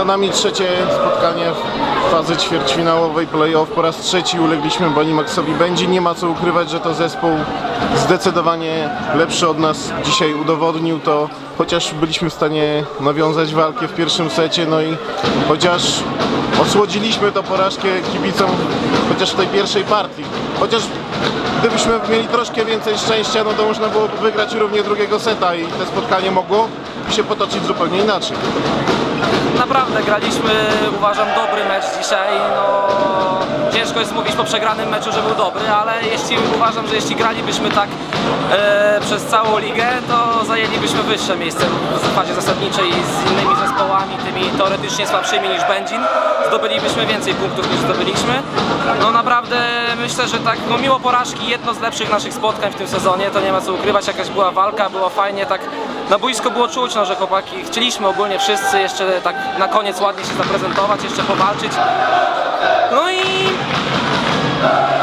Za nami trzecie spotkanie fazy ćwierćfinałowej play-off. Po raz trzeci ulegliśmy Bonimaxowi Będzie. Nie ma co ukrywać, że to zespół zdecydowanie lepszy od nas dzisiaj udowodnił to, chociaż byliśmy w stanie nawiązać walkę w pierwszym secie, no i chociaż osłodziliśmy to porażkę kibicom, chociaż w tej pierwszej partii. Chociaż gdybyśmy mieli troszkę więcej szczęścia, no to można było wygrać równie drugiego seta i to spotkanie mogło się potoczyć zupełnie inaczej. Naprawdę graliśmy, uważam, dobry mecz dzisiaj. No, ciężko jest mówić po przegranym meczu, że był dobry, ale jeśli uważam, że jeśli gralibyśmy tak e, przez całą ligę, to zajęlibyśmy wyższe miejsce w fazie zasadniczej z innymi zespołami, tymi teoretycznie słabszymi niż Będzin. Zdobylibyśmy więcej punktów niż zdobyliśmy. No naprawdę myślę, że tak, no mimo porażki, jedno z lepszych naszych spotkań w tym sezonie, to nie ma co ukrywać, jakaś była walka, było fajnie, tak na boisko było czuć, no, że chłopaki chcieliśmy ogólnie wszyscy jeszcze tak na koniec ładnie się zaprezentować, jeszcze powalczyć. No i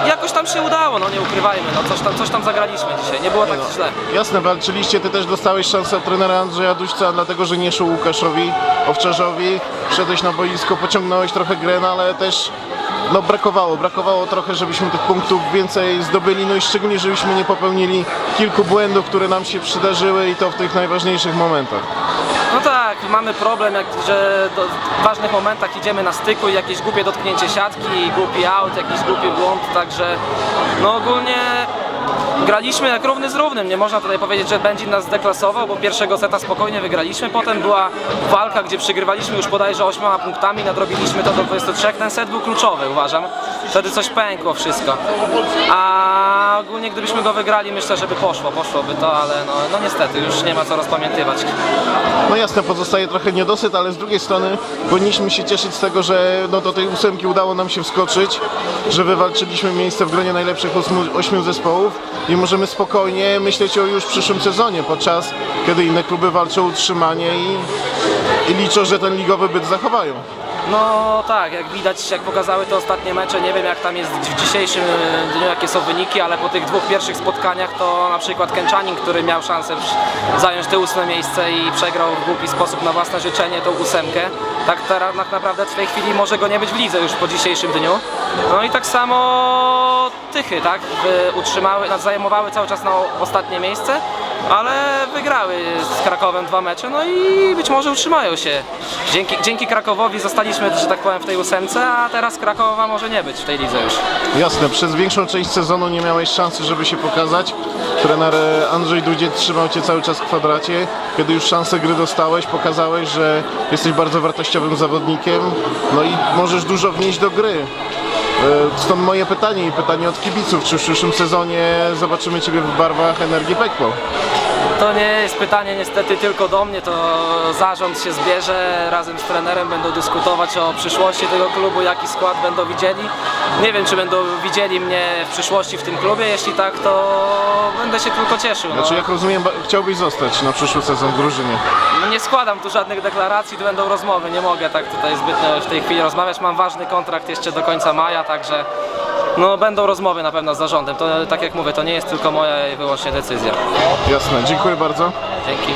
jakoś tam się udało, no nie ukrywajmy, no coś tam, coś tam zagraliśmy dzisiaj, nie było tak źle. Jasne, walczyliście, ty też dostałeś szansę od trenera Andrzeja Duśca, dlatego że nie szło Łukaszowi Owczarzowi. Wszedłeś na boisko, pociągnąłeś trochę grę, no ale też no, brakowało, brakowało trochę, żebyśmy tych punktów więcej zdobyli, no i szczególnie, żebyśmy nie popełnili kilku błędów, które nam się przydarzyły i to w tych najważniejszych momentach. No tak, mamy problem, jak, że w ważnych momentach idziemy na styku i jakieś głupie dotknięcie siatki, głupi out, jakiś głupi błąd, także no ogólnie graliśmy jak równy z równym. Nie można tutaj powiedzieć, że będzie nas zdeklasował, bo pierwszego seta spokojnie wygraliśmy. Potem była walka, gdzie przygrywaliśmy już bodajże 8 punktami, nadrobiliśmy to do 23. Ten set był kluczowy, uważam. Wtedy coś pękło wszystko. A ogólnie gdybyśmy go wygrali, myślę, żeby poszło, poszłoby to, ale no, no niestety już nie ma co rozpamiętywać. No jasne, pozostaje trochę niedosyt, ale z drugiej strony powinniśmy się cieszyć z tego, że no do tej ósemki udało nam się wskoczyć, że wywalczyliśmy miejsce w gronie najlepszych ośmiu zespołów i możemy spokojnie myśleć o już przyszłym sezonie, podczas kiedy inne kluby walczą o utrzymanie i, i liczą, że ten ligowy byt zachowają. No tak, jak widać, jak pokazały te ostatnie mecze, nie wiem jak tam jest w dzisiejszym dniu, jakie są wyniki, ale po tych dwóch pierwszych spotkaniach to na przykład Kęczanin, który miał szansę zająć te ósme miejsce i przegrał w głupi sposób na własne życzenie tą ósemkę, tak tak naprawdę w tej chwili może go nie być w lidze już po dzisiejszym dniu. No i tak samo Tychy, tak, utrzymały, zajmowały cały czas na ostatnie miejsce, ale wygrały z Krakowem dwa mecze, no i być może utrzymają się. Dzięki, dzięki Krakowowi zostaliśmy, że tak powiem, w tej ósemce, a teraz Krakowa może nie być w tej lidze już. Jasne, przez większą część sezonu nie miałeś szansy, żeby się pokazać. Trener e, Andrzej Dudziec trzymał Cię cały czas w kwadracie. Kiedy już szansę gry dostałeś, pokazałeś, że jesteś bardzo wartościowym zawodnikiem, no i możesz dużo wnieść do gry. E, Stąd moje pytanie i pytanie od kibiców, czy w przyszłym sezonie zobaczymy Ciebie w barwach Energii Pekpo? To nie jest pytanie niestety tylko do mnie, to zarząd się zbierze, razem z trenerem będą dyskutować o przyszłości tego klubu, jaki skład będą widzieli. Nie wiem, czy będą widzieli mnie w przyszłości w tym klubie, jeśli tak, to będę się tylko cieszył. No. Znaczy, jak rozumiem, chciałbyś zostać na przyszły sezon w drużynie. Nie składam tu żadnych deklaracji, to będą rozmowy, nie mogę tak tutaj zbytnio w tej chwili rozmawiać. Mam ważny kontrakt jeszcze do końca maja, także no, będą rozmowy na pewno z zarządem. To tak jak mówię, to nie jest tylko moja i wyłącznie decyzja. Jasne, dziękuję bardzo. Dzięki.